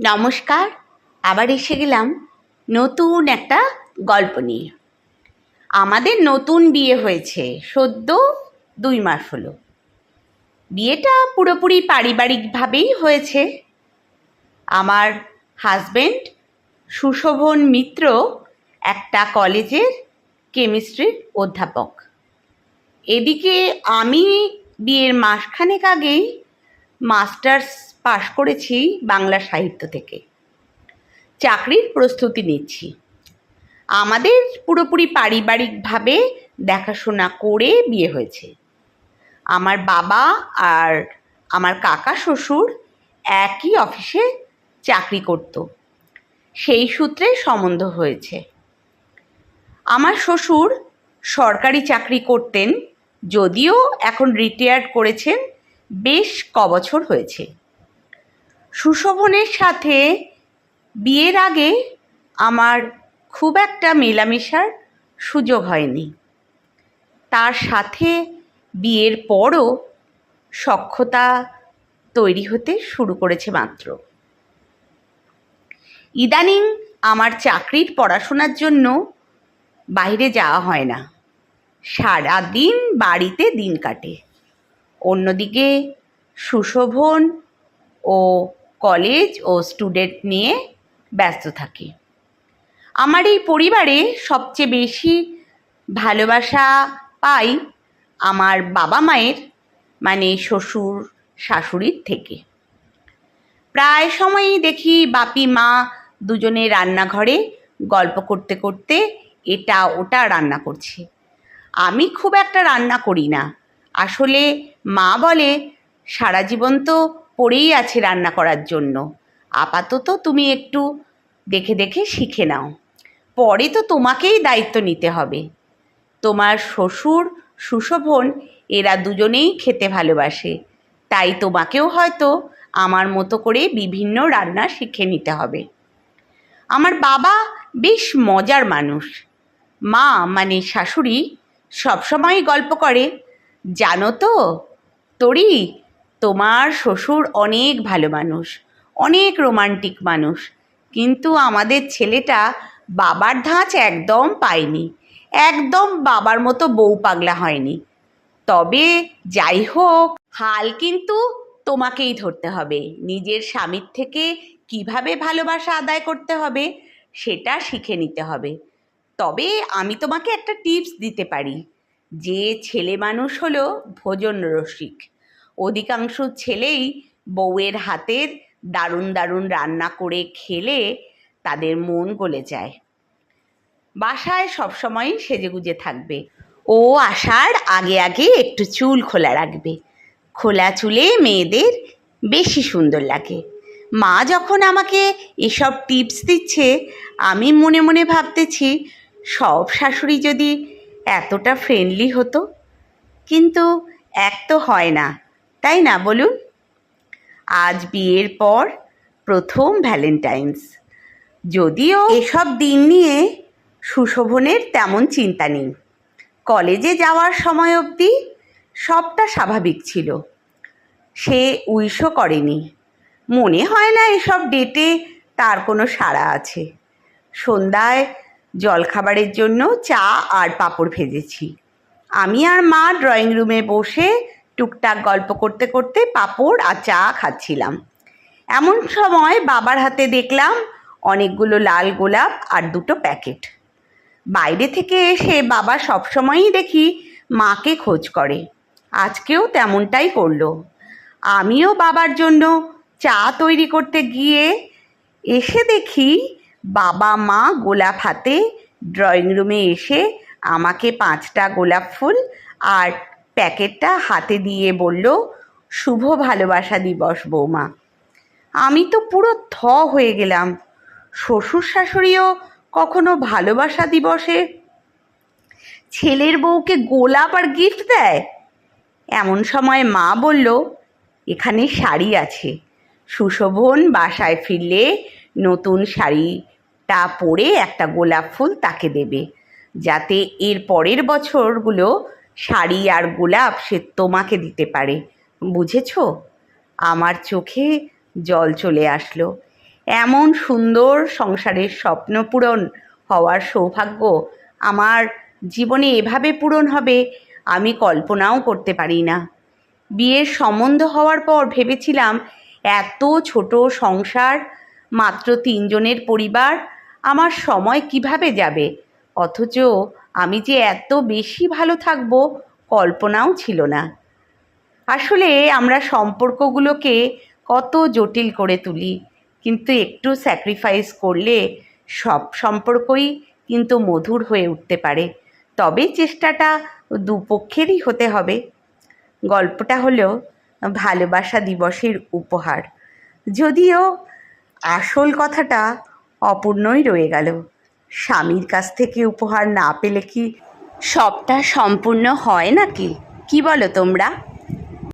নমস্কার, আবার এসে গেলাম নতুন একটা গল্প নিয়ে। আমাদের নতুন বিয়ে হয়েছে, সদ্য দুই মাস হলো। বিয়েটা পুরোপুরি পারিবারিকভাবেই হয়েছে। আমার হাজবেন্ড সুশোভন মিত্র একটা কলেজের কেমিস্ট্রির অধ্যাপক। এদিকে আমি বিয়ের মাসখানেক আগেই মাস্টার্স পাশ করেছি বাংলা সাহিত্য থেকে। চাকরির প্রস্তুতি নিচ্ছি। আমাদের পুরোপুরি পারিবারিকভাবে দেখাশোনা করে বিয়ে হয়েছে। আমার বাবা আর আমার কাকা শ্বশুর একই অফিসে চাকরি করত। সেই সূত্রে সম্বন্ধ হয়েছে। আমার শ্বশুর সরকারি চাকরি করতেন, যদিও এখন রিটায়ার্ড করেছেন, বেশ কবছর হয়েছে। সুশোভনের সাথে বিয়ের আগে আমার খুব একটা মেলামেশার সুযোগ হয়নি। তার সাথে বিয়ের পরও সক্ষতা তৈরি হতে শুরু করেছে মাত্র। ইদানিং আমার চাকরির পড়াশোনার জন্য বাইরে যাওয়া হয় না। সারাদিন বাড়িতে দিন কাটে। অন্যদিকে সুশোভন ও কলেজ ও স্টুডেন্ট নিয়ে ব্যস্ত থাকি। আমার এই পরিবারে সবচেয়ে বেশি ভালোবাসা পাই আমার বাবা মায়ের মানে শ্বশুর শাশুড়ির থেকে। প্রায় সময়ই দেখি বাপি, মা দুজনে রান্নাঘরে গল্প করতে করতে এটা ওটা রান্না করছে। আমি খুব একটা রান্না করি না। আসলে মা বলে, সারা জীবন তো পড়েই আছে রান্না করার জন্য। আপাতত তুমি একটু দেখে দেখে শিখে নাও। পরে তো তোমাকেই দায়িত্ব নিতে হবে। তোমার শ্বশুর, সুশোভন এরা দুজনেই খেতে ভালোবাসে। তাই তোমাকেও হয়তো আমার মতো করে বিভিন্ন রান্না শিখে নিতে হবে। আমার বাবা বেশ মজার মানুষ। মা মানে শাশুড়ি সবসময় গল্প করে, জানো তো তোরি তোমার শ্বশুর অনেক ভালো মানুষ, অনেক রোমান্টিক মানুষ, কিন্তু আমাদের ছেলেটা বাবার ধাঁচ একদম পায়নি, একদম বাবার মতো বউ পাগলা হয়নি। তবে যাই হোক, হাল কিন্তু তোমাকেই ধরতে হবে, নিজের স্বামীর থেকে কীভাবে ভালোবাসা আদায় করতে হবে সেটা শিখে নিতে হবে। তবে আমি তোমাকে একটা টিপস দিতে পারি, যে ছেলে মানুষ হলো ভোজন রসিক। অধিকাংশ ছেলেই বউয়ের হাতের দারুণ দারুণ রান্না করে খেলে তাদের মন গলে যায়। বাসায় সবসময় সেজেগুজে থাকবে। ও আসার আগে আগে একটু চুল খোলা রাখবে। খোলা চুলে মেয়েদের বেশি সুন্দর লাগে। মা যখন আমাকে এসব টিপস দিচ্ছে, আমি মনে মনে ভাবতেছি, সব শাশুড়ি যদি এতটা ফ্রেন্ডলি হতো। কিন্তু এক তো হয় না। তাই না বলুন? আজ বিয়ের পর প্রথম ভ্যালেন্টাইন্স। যদিও এসব দিন নিয়ে সুশোভনের তেমন চিন্তা নেই। কলেজে যাওয়ার সময় অবধি সবটা স্বাভাবিক ছিল। সে উইশও করেনি। মনে হয় না এসব ডেটে তার কোনো সাড়া আছে। সন্ধ্যায় জলখাবারের জন্য চা আর পাঁপড় ভেজেছি। আমি আর মা ড্রয়িং রুমে বসে টুকটাক গল্প করতে করতে পাঁপড় আর চা খাচ্ছিলাম। এমন সময় বাবার হাতে দেখলাম অনেকগুলো লাল গোলাপ আর দুটো প্যাকেট। বাইরে থেকে এসে বাবা সবসময়ই দেখি মাকে খোঁজ করে। আজকেও তেমনটাই করল। আমিও বাবার জন্য চা তৈরি করতে গিয়ে এসে দেখি বাবা মা গোলাপ হাতে ড্রয়িং রুমে এসে আমাকে পাঁচটা গোলাপ ফুল আর প্যাকেটটা হাতে দিয়ে বলল, শুভ ভালোবাসা দিবস বৌমা। আমি তো পুরো থ হয়ে গেলাম। শ্বশুর শাশুড়িও কখনো ভালোবাসা দিবসে? ছেলের বউকে গোলাপ আর গিফট দেয়? এমন সময় মা বলল, এখানে শাড়ি আছে। সুশোভন বাসায় ফিরলে নতুন শাড়িটা পরে একটা গোলাপ ফুল তাকে দেবে। যাতে এর পরের বছরগুলো শাড়ি আর গোলাপ সে তোমাকে দিতে পারে। বুঝেছ? আমার চোখে জল চলে আসলো। এমন সুন্দর সংসারের স্বপ্ন পূরণ হওয়ার সৌভাগ্য আমার জীবনে এভাবে পূরণ হবে, আমি কল্পনাও করতে পারি না। বিয়ের সম্বন্ধ হওয়ার পর ভেবেছিলাম, এত ছোট সংসার, মাত্র তিনজনের পরিবার, আমার সময় কীভাবে যাবে? অথচ আমি যে এত বেশি ভালো থাকব কল্পনাও ছিল না। আসলে আমরা সম্পর্কগুলোকে কত জটিল করে তুলি, কিন্তু একটু স্যাক্রিফাইস করলে সব সম্পর্কই কিন্তু মধুর হয়ে উঠতে পারে। তবে চেষ্টাটা দুপক্ষেরই হতে হবে। গল্পটা হলো ভালোবাসা দিবসের উপহার। যদিও আসল কথাটা অপূর্ণই রয়ে গেল। স্বামীর কাছ থেকে উপহার না পেলে কি সবটা সম্পূর্ণ হয় নাকি? কি বলো তোমরা?